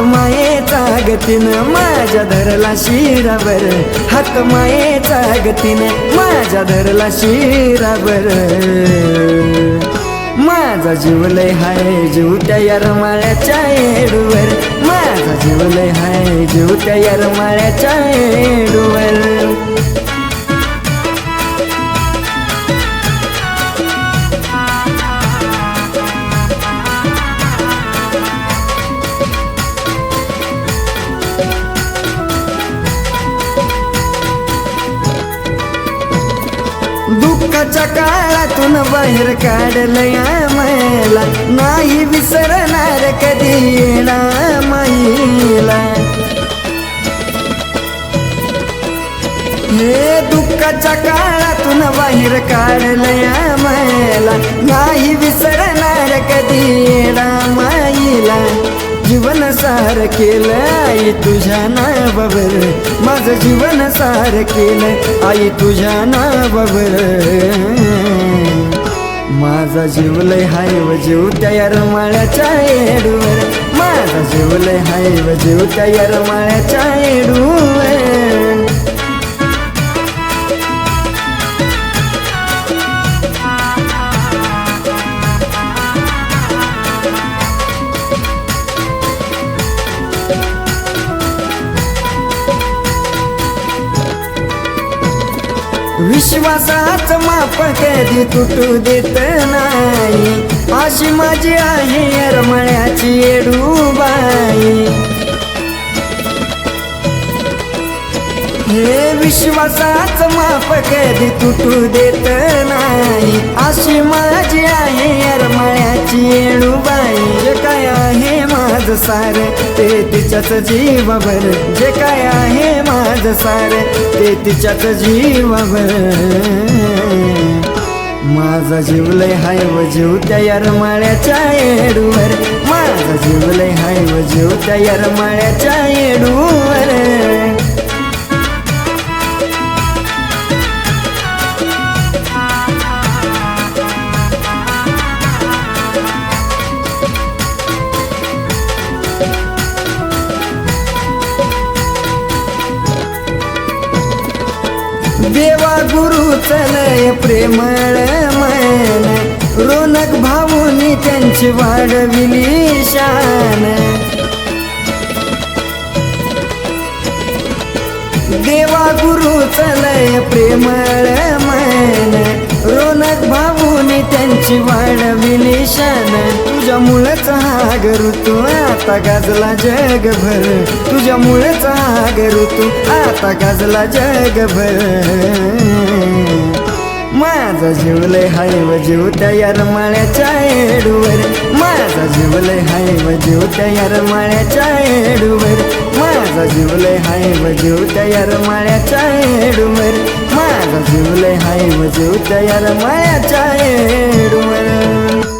मायेचा गतीनं माझ्या धरला शिरावर. हात मायेचा गतीनं माझ्या धरला शिरावर. माझा जीवलय हाय जीव त्या रमाळ्याच्या येडूवर. माझा जीवलय हाय जीव त्या रमाळ्याच्या येडूवर. दुःखाच्या काळातून बाहेर काढलंय मैला नाही विसरणार कधी येणार माईला हे दुःखाच्या काळातून बाहेर काढलंय मैला नाही विसरणार कधी येणार माईला जीवन सार केलं आई तुझ्या नावावर. माझं जीवन सार केलं आई तुझ्या नावावर. माझा जीवलय हाय व जीव त्या रमाळ्याच्या येडूवर. माझा जीवलय हाय व जीव त्या रमाळ्याच्या येडूवर. विश्वासाच माप कधी तुटू देत नाही. अशी माझी आहे अरमळ्याची येडूबाई. हे विश्वासाच माप कधी तुटू देत नाही. अशी माझी आहे अरमळ्याची येडूबाई. जे काय आहे माझं सार ते तिच्याच जीवावर. जे काय आहे माझं सार ते तिच्यात जीवावर. माझा जीवलय हाय व जीव त्या माळ्याच्या येडूवर. माझा जीवलय हाय व जीव त्या माळ्याच्या येडूवर. देवा गुरु चलय प्रेमळ मन. रोनक भाऊनी त्यांची वाढविली शान. देवा गुरु चलय प्रेमळ मन. रोनक भाऊ त्यांची वाढविली शान तुझ्यामुळेच हा तू आता गाजला जगभर. तुझ्यामुळेच हा ऋतू आता गाजला जगभर. माझा जिवलय हाय व जीव त्या रमाळ्याच्या येडूवर. माझा जिवलय हाय व जीव त्या रमाळ्याच्या येडूवर. माझा जीवलय हाय व जीव त्या रमाळ्याच्या येडूवर. माझा जीवलय हाय व जीव त्या रमाळ्याच्या येडूवर.